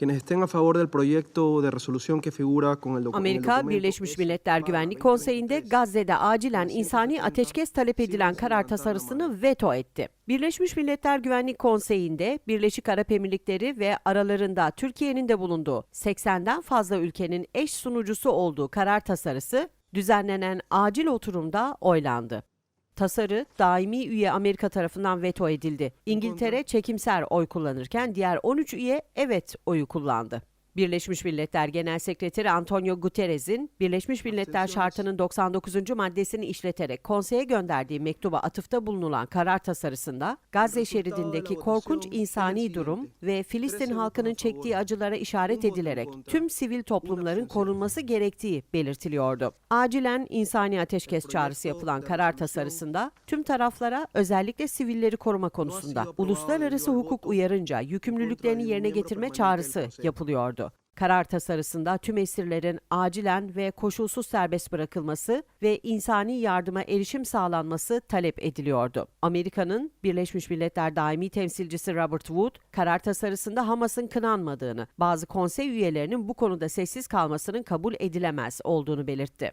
quienes estén a favor del proyecto de resolución que figura con el, Amerika Birleşmiş Milletler Güvenlik 2023. Konseyi'nde Gazze'de acilen insani ateşkes talep edilen karar tasarısını veto etti. Birleşmiş Milletler Güvenlik Konseyi'nde Birleşik Arap Emirlikleri ve aralarında Türkiye'nin de bulunduğu 80'den fazla ülkenin eş sunucusu olduğu karar tasarısı düzenlenen acil oturumda oylandı. Tasarı daimi üye Amerika tarafından veto edildi. İngiltere çekimser oy kullanırken diğer 13 üye evet oyu kullandı. Birleşmiş Milletler Genel Sekreteri Antonio Guterres'in Birleşmiş Milletler Şartı'nın 99. maddesini işleterek konseye gönderdiği mektuba atıfta bulunulan karar tasarısında Gazze şeridindeki korkunç insani durum ve Filistin halkının çektiği acılara işaret edilerek tüm sivil toplumların korunması gerektiği belirtiliyordu. Acilen insani ateşkes çağrısı yapılan karar tasarısında tüm taraflara özellikle sivilleri koruma konusunda uluslararası hukuk uyarınca yükümlülüklerini yerine getirme çağrısı yapılıyordu. Karar tasarısında tüm esirlerin acilen ve koşulsuz serbest bırakılması ve insani yardıma erişim sağlanması talep ediliyordu. Amerika'nın Birleşmiş Milletler Daimi Temsilcisi Robert Wood, karar tasarısında Hamas'ın kınanmadığını, bazı konsey üyelerinin bu konuda sessiz kalmasının kabul edilemez olduğunu belirtti.